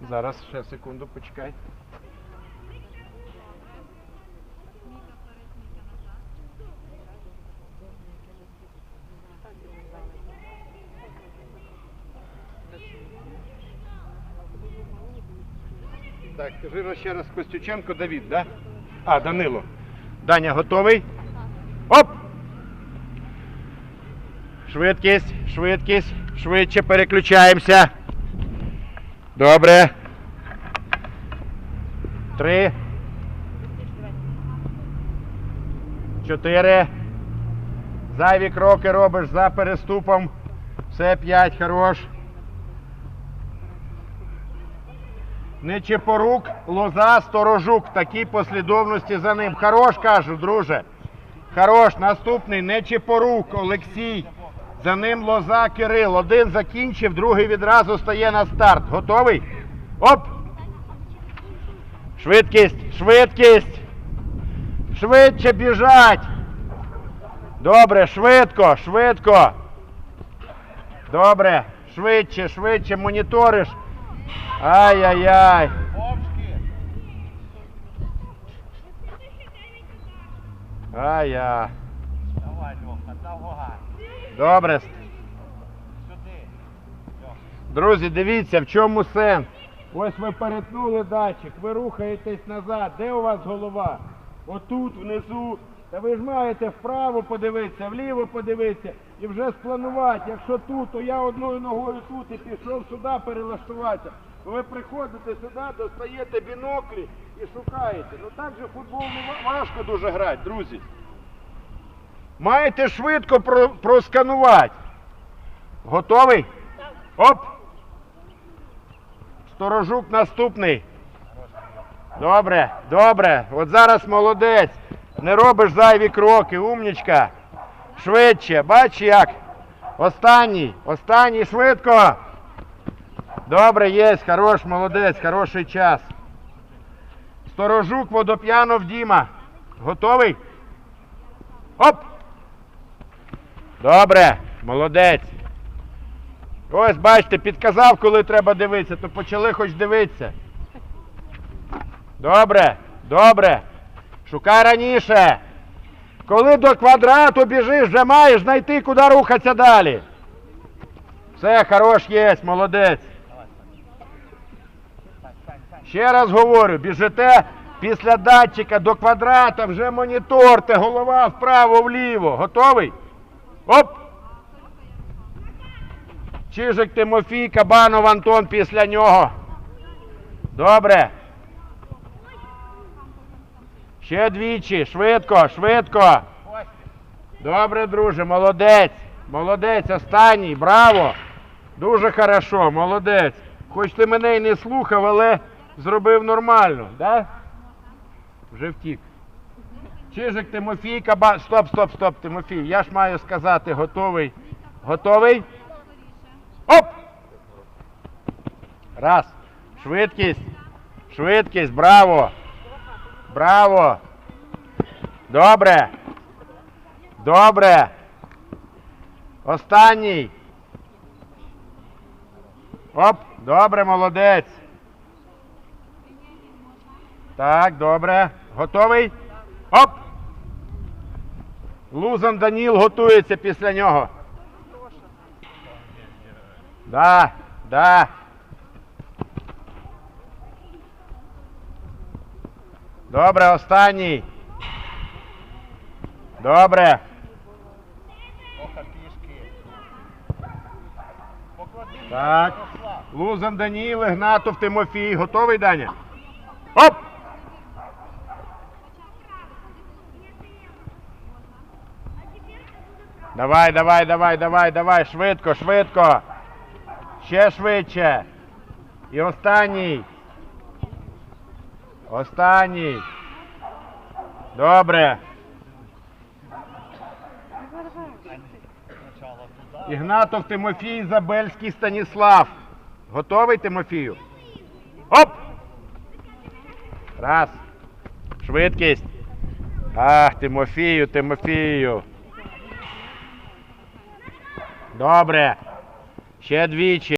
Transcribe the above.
Зараз ще секунду почекай. Так, скажи ще раз Костюченко Давід, да? А, Данило. Даня готовий? Оп! Швидкість, швидкість, швидше переключаємося. Добре. Три. Чотири. Зайві кроки робиш за переступом. Все п'ять, хорош. Нечепорук, лоза, сторожук. В такій послідовності за ним. Хорош, кажу, друже. Хорош. Наступний Нечепорук, Олексій. За ним лоза Кирил. Один закінчив, другий відразу стає на старт. Готовий? Оп! Швидкість, швидкість. Швидше біжать. Добре, швидко, швидко. Добре, швидше, швидше моніториш. Ай-яй-яй. Ай-яй. Давай, Льоха, давай. Добре. Сюди. Друзі, дивіться, в чому сенс. Ось ви перетнули датчик, ви рухаєтесь назад. Де у вас голова? Отут, внизу. Та ви ж маєте вправо подивитися, вліво подивитися і вже спланувати. Якщо тут, то я одною ногою тут і пішов сюди перелаштуватися. Ви приходите сюди, достаєте біноклі і шукаєте. Ну так же футбол важко дуже грати, друзі. Маєте швидко про- просканувати. Готовий? Оп! Сторожук наступний. Добре, добре. От зараз молодець. Не робиш зайві кроки, умнічка. Швидше. Бач як. Останній. Останній швидко. Добре, є, хорош, молодець, хороший час. Сторожук водоп'янов Діма. Готовий? Оп! Добре, молодець. Ось бачите, підказав, коли треба дивитися, то почали хоч дивитися. Добре, добре. Шукай раніше. Коли до квадрату біжиш, вже маєш знайти, куди рухатися далі. Все, хорош є, молодець. Ще раз говорю, біжите після датчика до квадрата, вже моніторте, голова вправо-вліво. Готовий? Оп! Чижик Тимофій, Кабанов Антон після нього. Добре. Ще двічі. Швидко, швидко. Добре, друже, молодець. Молодець, останній. Браво. Дуже хорошо, молодець. Хоч ти мене й не слухав, але зробив нормально, да? Вже втік. Чижик Тимофій, Кабан. Стоп, стоп, стоп, Тимофій. Я ж маю сказати, готовий. Готовий? Оп! Раз. Швидкість. Швидкість. Браво. Браво. Добре. Добре. Останній. Оп. Добре, молодець. Так, добре. Готовий? Оп. Лузан Даніл готується після нього. Да, да. Добре, останній. Добре. Так. Лузан Даніл, Ігнатов Тимофій. Готовий, Даня? Оп! Давай, давай, давай, давай, давай, швидко, швидко. Ще швидше. І останній. Останній. Добре. Ігнатов Тимофій, Забельський Станіслав. Готовий, Тимофію? Оп! Раз. Швидкість. Ах, Тимофію, Тимофію. Добре. Ще двічі.